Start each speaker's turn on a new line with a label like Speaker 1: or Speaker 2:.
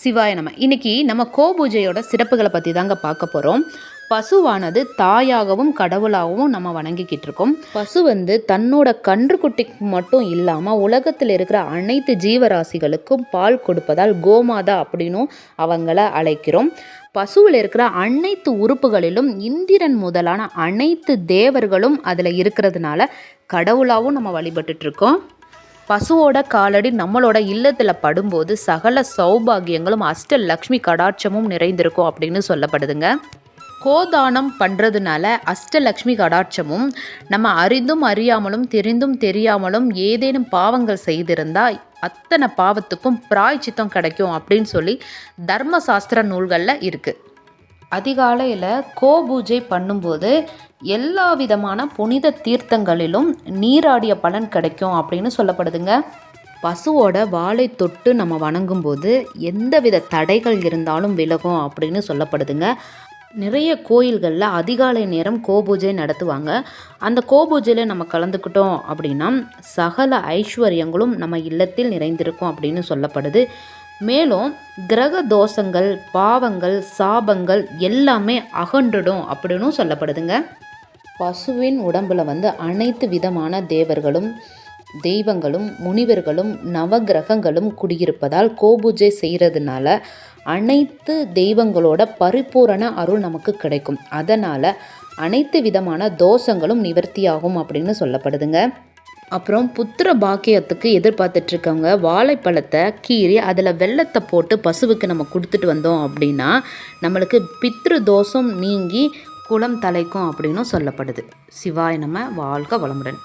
Speaker 1: சிவாய நம்ம இன்னைக்கு நம்ம கோபூஜையோட சிறப்புகளை பற்றி தாங்க பார்க்க போகிறோம் பசுவானது தாயாகவும் கடவுளாகவும் நம்ம வணங்கிக்கிட்டு இருக்கோம். பசு வந்து தன்னோட கன்றுக்குட்டிக்கு மட்டும் இல்லாமல் உலகத்தில் இருக்கிற அனைத்து ஜீவராசிகளுக்கும் பால் கொடுப்பதால் கோமாதா அப்படின்னும் அவங்கள அழைக்கிறோம். பசுவில் இருக்கிற அனைத்து உறுப்புகளிலும் இந்திரன் முதலான அனைத்து தேவர்களும் அதில் இருக்கிறதுனால கடவுளாகவும் நம்ம வழிபட்டுட்ருக்கோம் பசுவோட காலடி நம்மளோட இல்லத்தில் படும்போது சகல சௌபாகியங்களும் அஷ்ட லக்ஷ்மி கடாட்சமும் நிறைந்திருக்கும் அப்படின்னு சொல்லப்படுதுங்க. கோதானம் பண்ணுறதுனால அஷ்டலக்ஷ்மி கடாட்சமும் நம்ம அறிந்தும் அறியாமலும் தெரிந்தும் தெரியாமலும் ஏதேனும் பாவங்கள் செய்திருந்தால் அத்தனை பாவத்துக்கும் பிராய்ச்சித்தம் கிடைக்கும் அப்படின்னு சொல்லி தர்மசாஸ்திர நூல்களில் இருக்குது அதிகாலையில் கோபூஜை பண்ணும்போது எல்லா விதமான புனித தீர்த்தங்களிலும் நீராடிய பலன் கிடைக்கும் அப்படின்னு சொல்லப்படுதுங்க. பசுவோட வாழை தொட்டு நம்ம வணங்கும்போது எந்தவித தடைகள் இருந்தாலும் விலகும் அப்படின்னு சொல்லப்படுதுங்க. நிறைய கோயில்களில் அதிகாலை நேரம் கோபூஜை நடத்துவாங்க. அந்த கோபூஜையில் நம்ம கலந்துக்கிட்டோம் அப்படின்னா சகல ஐஸ்வர்யங்களும் நம்ம இல்லத்தில் நிறைந்திருக்கும் அப்படின்னு சொல்லப்படுது. மேலும் கிரக தோஷங்கள் பாவங்கள் சாபங்கள் எல்லாமே அகன்றுடும் அப்படின்னும் சொல்லப்படுதுங்க. பசுவின் உடம்புல வந்து அனைத்து விதமான தேவர்களும் தெய்வங்களும் முனிவர்களும் நவகிரகங்களும் குடியிருப்பதால் கோபூஜை செய்கிறதுனால அனைத்து தெய்வங்களோட பரிபூரண அருள் நமக்கு கிடைக்கும். அதனால் அனைத்து விதமான தோஷங்களும் நிவர்த்தியாகும் அப்படின்னு சொல்லப்படுதுங்க. அப்புறம் புத்திர பாக்கியத்துக்கு எதிர்பார்த்துட்ருக்கவங்க வாழைப்பழத்தை கீறி அதில் வெள்ளத்தை போட்டு பசுவுக்கு நம்ம கொடுத்துட்டு வந்தோம் அப்படின்னா நம்மளுக்கு பித்ரு தோஷம் நீங்கி குளம் தலைக்கும் அப்படின்னும் சொல்லப்படுது. சிவாய் நம்ம வாழ்க வளமுடன்.